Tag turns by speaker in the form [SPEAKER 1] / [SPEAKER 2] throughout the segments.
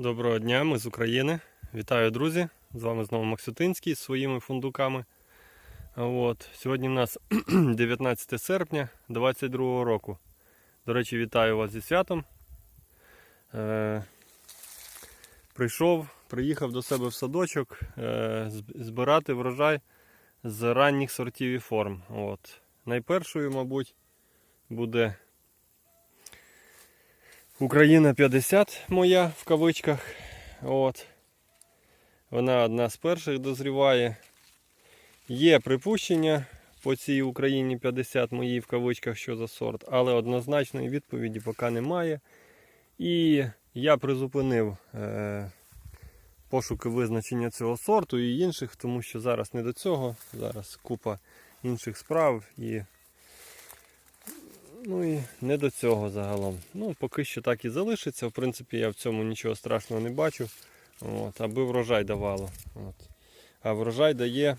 [SPEAKER 1] Доброго дня, ми з України. Вітаю, друзі! З вами знову Максютинський з своїми фундуками. От. Сьогодні в нас 19 серпня 2022 року. До речі, вітаю вас зі святом. Е, прийшов, приїхав до себе в садочок е, збирати врожай з ранніх сортів і форм. От. Найпершою, мабуть, буде Україна 50 моя в кавичках. От. Вона одна з перших дозріває. Є припущення по цій Україні 50 моїй в кавичках, що за сорт, але однозначної відповіді поки немає. І я призупинив е, пошуки визначення цього сорту і інших, тому що зараз не до цього. Зараз купа інших справ і Ну і не до цього загалом. Ну, поки що так і залишиться. В принципі, я в цьому нічого страшного не бачу. От, аби врожай давало. От. А врожай дає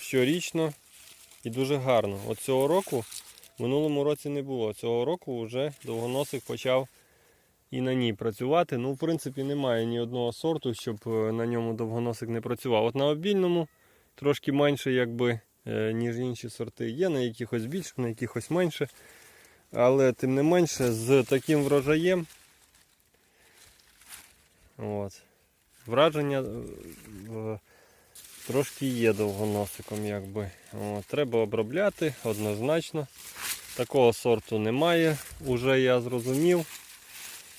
[SPEAKER 1] щорічно і дуже гарно. От цього року, минулому році не було. Цього року вже довгоносик почав і на ній працювати. Ну, в принципі, немає ні одного сорту, щоб е, на ньому довгоносик не працював. От на обільному трошки менше, якби ніж інші сорти. Є на якихось більше, на якихось менше. Але тим не менше з таким врожаєм. От. Враження е, трошки є довгоносиком, якби. От. Треба обробляти однозначно. Такого сорту немає. Уже я зрозумів,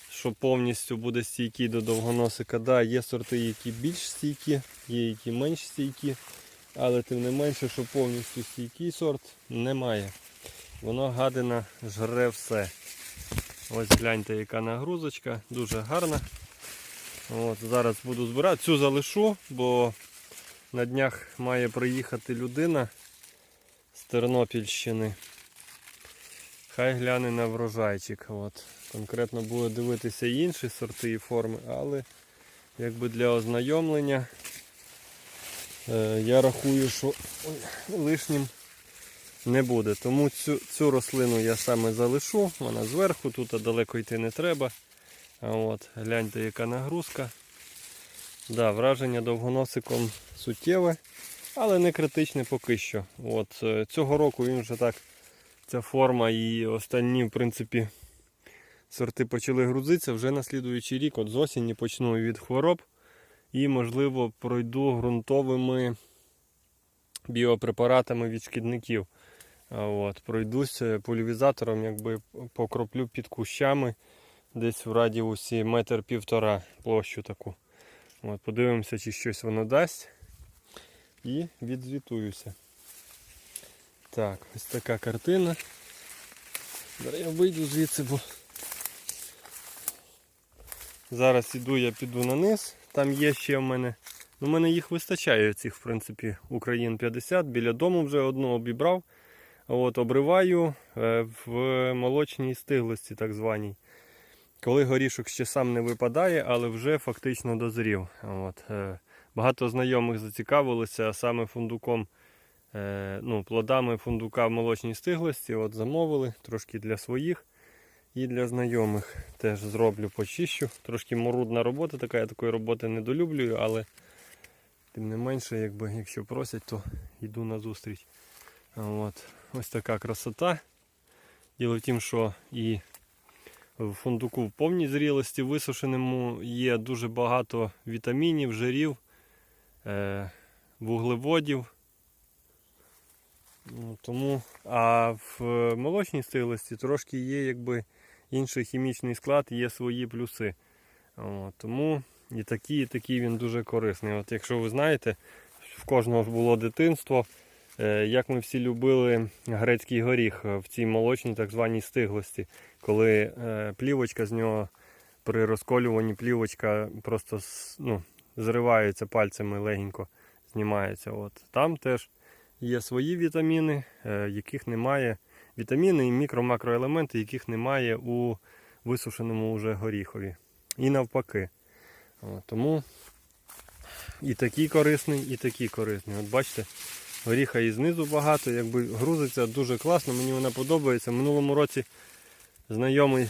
[SPEAKER 1] що повністю буде стійкий до довгоносика. Да, є сорти, які більш стійкі, є які менш стійкі. Але тим не менше, що повністю стійкий сорт немає. Воно гадина жре все. Ось гляньте, яка нагрузочка, дуже гарна. От, зараз буду збирати. Цю залишу, бо на днях має приїхати людина з Тернопільщини. Хай гляне на врожайчик. От. Конкретно буде дивитися інші сорти і форми, але якби для ознайомлення Я рахую, що лишнім не буде. Тому цю, цю рослину я саме залишу. Вона зверху, тут далеко йти не треба. От, гляньте, яка нагрузка. Да, враження довгоносиком суттєве, але не критичне поки що. От, е, цього року він вже так, ця форма і останні, в принципі, сорти почали грузитися. Вже на слідуючий рік, от з осені почну від хвороб і, можливо, пройду ґрунтовими біопрепаратами від шкідників. От, пройдусь е, якби покроплю під кущами десь в радіусі метр півтора площу таку. От, подивимося, чи щось воно дасть. І відзвітуюся. Так, ось така картина. Зараз я вийду звідси, бо зараз іду, я піду на низ. Там є ще в мене. Ну, в мене їх вистачає, цих, в принципі, Україн 50. Біля дому вже одну обібрав. От, обриваю е, в молочній стиглості, так званій. Коли горішок ще сам не випадає, але вже фактично дозрів. От, е, багато знайомих зацікавилися саме фундуком, е, ну, плодами фундука в молочній стиглості. От замовили трошки для своїх і для знайомих теж зроблю почищу. Трошки морудна робота, така я такої роботи не долюблюю, але тим не менше, якби, якщо просять, то йду на зустріч. От. Ось така красота. Діло в тім, що і в фундуку в повній зрілості висушеному є дуже багато вітамінів, жирів, е, вуглеводів. Ну, Тому, а в молочній стилості трошки є якби інший хімічний склад, є свої плюси. От, тому і такий, і такий він дуже корисний. От Якщо ви знаєте, в кожного ж було дитинство, е, як ми всі любили грецький горіх в цій молочній так званій стиглості, коли е, плівочка з нього при розколюванні плівочка просто ну, зривається пальцями легенько, знімається. От. Там теж є свої вітаміни, е, яких немає. Вітаміни і мікро-макроелементи, яких немає у висушеному уже горіхові. І навпаки. Тому і такий корисний, і такий корисний. От бачите, горіха і знизу багато, якби грузиться дуже класно, мені вона подобається. В минулому році знайомий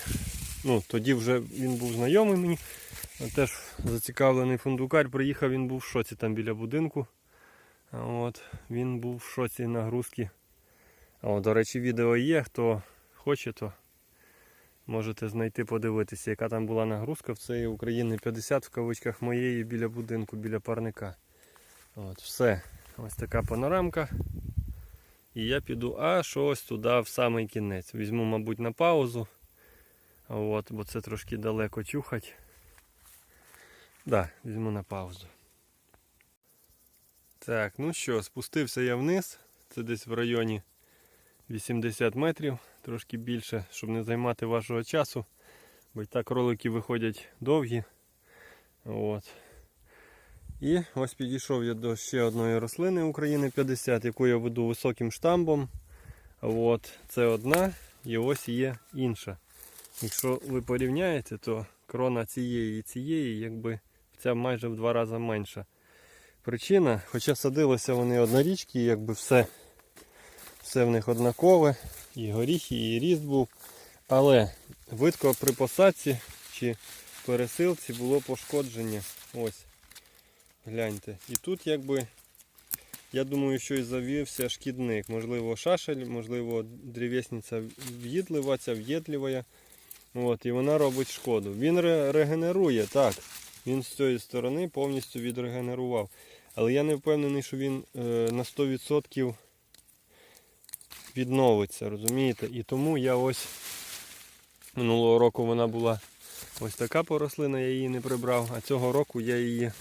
[SPEAKER 1] Ну, тоді вже він був знайомий мені. Теж зацікавлений фундукар. Приїхав, він був в шоці там біля будинку. От, він був в шоці нагрузки. От, до речі, відео є. Хто хоче, то можете знайти, подивитися, яка там була нагрузка в цієї України 50 в кавичках моєї біля будинку, біля парника. От, все. Ось така панорамка. І я піду аж ось туди, в самий кінець. Візьму, мабуть, на паузу. От, бо це трошки далеко чухать. Да, візьму на паузу. Так, ну що, спустився я вниз. Це десь в районі 80 метрів, трошки більше, щоб не займати вашого часу. Бо й так ролики виходять довгі. От. І ось підійшов я до ще одної рослини України 50, яку я веду високим штамбом. От, це одна і ось є інша. Якщо ви порівняєте, то крона цієї і цієї, якби ця майже в два рази менша. Причина, хоча садилися вони однорічки, якби все, все в них однакове, і горіхи, і ріст був. Але видко при посадці чи пересилці було пошкодження. Ось. Гляньте. І тут якби, я думаю, що і завівся шкідник. Можливо, шашель, можливо, древесниця в'їдлива, ця в'єдлива. От, і вона робить шкоду. Він регенерує, так. Він з цієї сторони повністю відрегенерував. Але я не впевнений, що він е, на 100% відновиться, розумієте? І тому я ось минулого року вона була ось така порослина, я її не прибрав, а цього року я її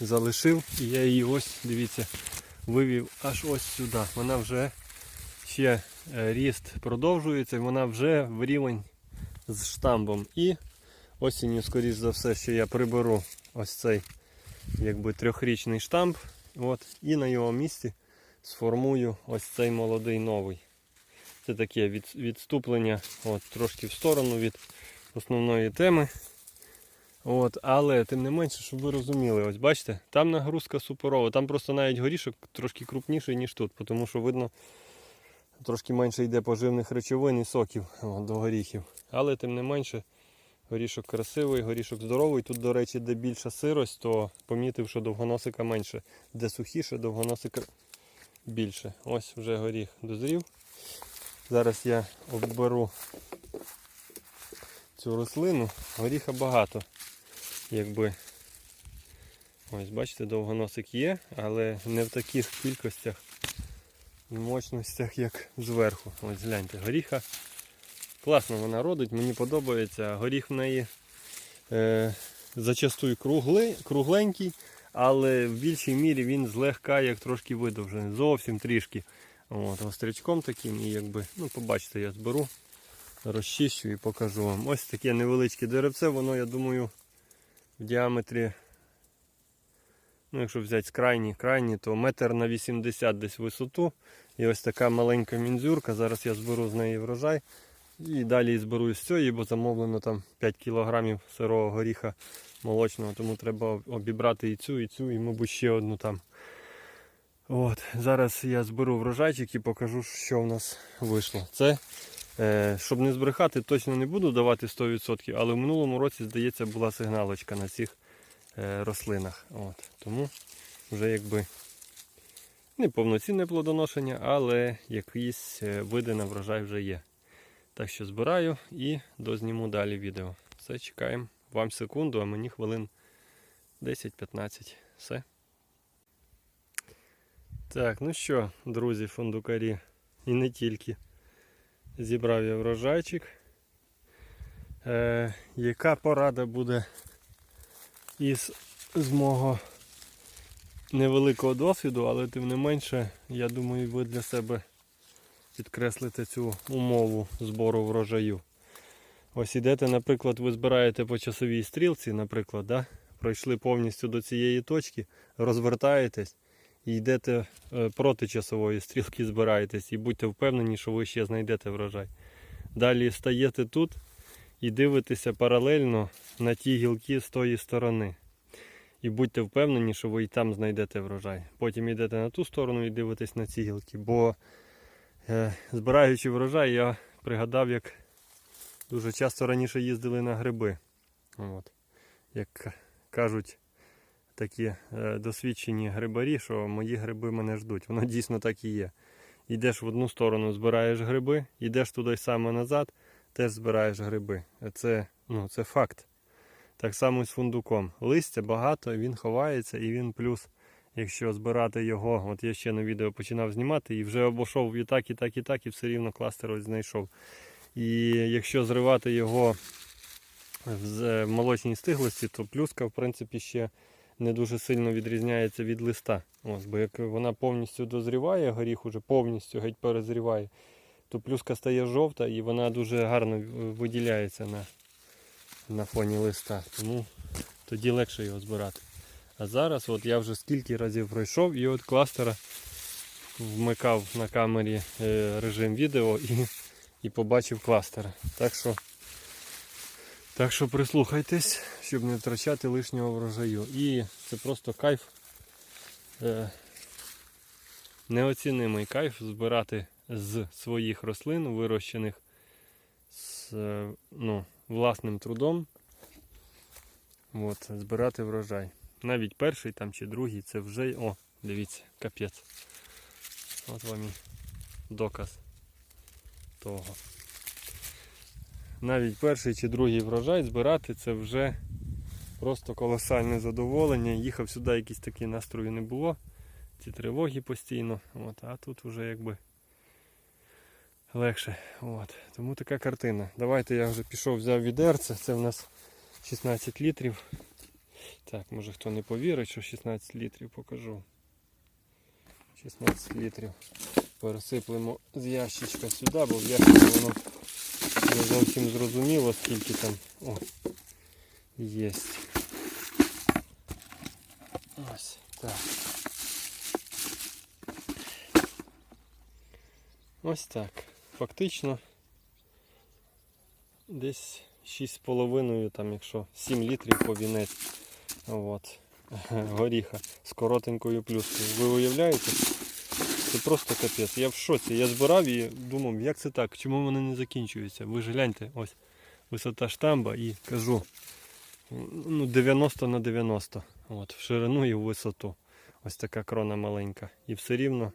[SPEAKER 1] залишив і я її ось, дивіться, вивів аж ось сюди. Вона вже ще е, ріст продовжується, вона вже в рівень з штамбом. І осінню, скоріш за все, що я приберу ось цей якби трьохрічний штамп. От, і на його місці сформую ось цей молодий новий. Це таке від, відступлення от, трошки в сторону від основної теми. От, але тим не менше, щоб ви розуміли, ось бачите, там нагрузка суперова, там просто навіть горішок трошки крупніший, ніж тут, тому що видно, трошки менше йде поживних речовин і соків от, до горіхів. Але тим не менше, горішок красивий, горішок здоровий. Тут, до речі, де більша сирость, то помітив, що довгоносика менше. Де сухіше, довгоносика більше. Ось вже горіх дозрів. Зараз я обберу цю рослину. Горіха багато. Якби. Ось, бачите, довгоносик є, але не в таких кількостях і мощностях, як зверху. Ось гляньте, горіха. Класно вона родить, мені подобається. Горіх в неї е, зачастую круглий, кругленький, але в більшій мірі він злегка як трошки видовжений. Зовсім трішки. От, острячком таким і якби, ну побачите, я зберу, розчищу і покажу вам. Ось таке невеличке деревце, воно, я думаю, в діаметрі, ну якщо взяти крайні, крайні, то метр на 80 десь висоту. І ось така маленька мінзюрка. Зараз я зберу з неї врожай. І далі зберу з цієї, бо замовлено там 5 кг сирого горіха молочного, тому треба обібрати і цю, і цю, і, мабуть, ще одну там. От, Зараз я зберу врожайчик і покажу, що в нас вийшло. Це, е, щоб не збрехати, точно не буду давати 100%, але в минулому році, здається, була сигналочка на цих е, рослинах. От, тому вже якби не повноцінне плодоношення, але якісь е, види на врожай вже є. Так що збираю і дозніму далі відео. Все, чекаємо. Вам секунду, а мені хвилин 10-15. Все. Так, ну що, друзі, фундукарі, і не тільки. Зібрав я врожайчик. Е, яка порада буде із з мого невеликого досвіду, але тим не менше, я думаю, ви для себе підкреслите цю умову збору врожаю. Ось ідете, наприклад, ви збираєте по часовій стрілці, наприклад, да? пройшли повністю до цієї точки, розвертаєтесь йдете е, проти часової стрілки, збираєтесь і будьте впевнені, що ви ще знайдете врожай. Далі стаєте тут і дивитеся паралельно на ті гілки з тої сторони. І будьте впевнені, що ви і там знайдете врожай. Потім йдете на ту сторону і дивитесь на ці гілки. Бо е, збираючи врожай, я пригадав, як дуже часто раніше їздили на гриби. От. Як кажуть такі е, досвідчені грибарі, що мої гриби мене ждуть. Воно дійсно так і є. Йдеш в одну сторону, збираєш гриби, йдеш туди саме назад, теж збираєш гриби. Це, ну, це факт. Так само з фундуком. Листя багато, він ховається, і він плюс, якщо збирати його, от я ще на відео починав знімати і вже обійшов і так, і так, і так, і все рівно кластер ось знайшов. І якщо зривати його з- в молочній стиглості, то плюска, в принципі, ще не дуже сильно відрізняється від листа. Ось, бо як вона повністю дозріває, горіх уже повністю геть перезріває, то плюска стає жовта і вона дуже гарно виділяється на, на фоні листа. Тому тоді легше його збирати. А зараз от я вже скільки разів пройшов і от кластера вмикав на камері е, режим відео і, і побачив кластера. Так що, так що прислухайтесь, щоб не втрачати лишнього врожаю. І це просто кайф. Е, неоцінимий кайф збирати з своїх рослин, вирощених з е, ну, власним трудом. От, збирати врожай. Навіть перший там чи другий, це вже. О, дивіться, капець. От вам і доказ того. Навіть перший чи другий врожай збирати це вже просто колосальне задоволення. Їхав сюди, якісь такі настрої не було. Ці тривоги постійно. От, а тут вже якби легше. От. Тому така картина. Давайте я вже пішов, взяв відерце. Це в нас 16 літрів. Так, може хто не повірить, що 16 літрів покажу. 16 літрів. Пересиплемо з ящичка сюди, бо в ящику воно не зовсім зрозуміло, скільки там О, є. Ось так. Ось так. Фактично десь 6,5, там, якщо 7 літрів по вінець. От. Горіха з коротенькою плюскою. Ви уявляєте? Це просто капець. Я в шоці. Я збирав і думав, як це так? Чому вони не закінчуються? Ви ж гляньте, ось висота штамба і кажу ну, 90 на 90. От, в ширину і в висоту. Ось така крона маленька. І все рівно.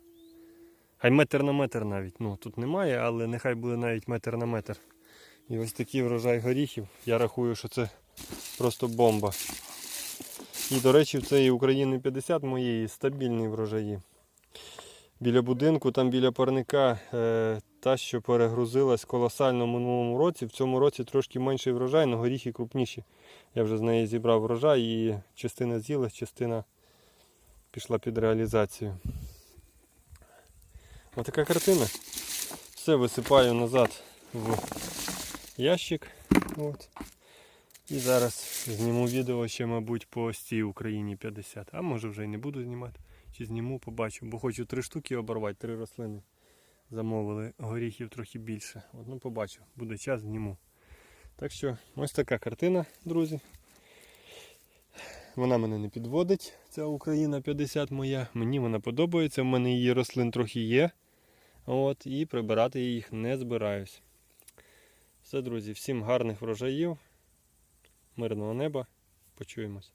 [SPEAKER 1] Хай метр на метр навіть. Ну, тут немає, але нехай буде навіть метр на метр. І ось такий врожай горіхів. Я рахую, що це просто бомба. І, до речі, в цієї України 50 моєї стабільні врожаї. Біля будинку, там біля парника, е, та, що перегрузилась колосально в минулому році. В цьому році трошки менший врожай, але горіхи крупніші. Я вже з неї зібрав врожай і частина з'їлась, частина пішла під реалізацію. Отака картина. Все висипаю назад в ящик. От. І зараз зніму відео ще, мабуть, по ось цій Україні 50. А може вже й не буду знімати. Чи зніму, побачу. Бо хочу три штуки оборвати, три рослини. Замовили горіхів трохи більше. От, ну побачу. Буде час, зніму. Так що ось така картина, друзі. Вона мене не підводить, ця Україна 50 моя. Мені вона подобається, в мене її рослин трохи є. От, і прибирати я їх не збираюсь. Все, друзі, всім гарних врожаїв, мирного неба. Почуємось.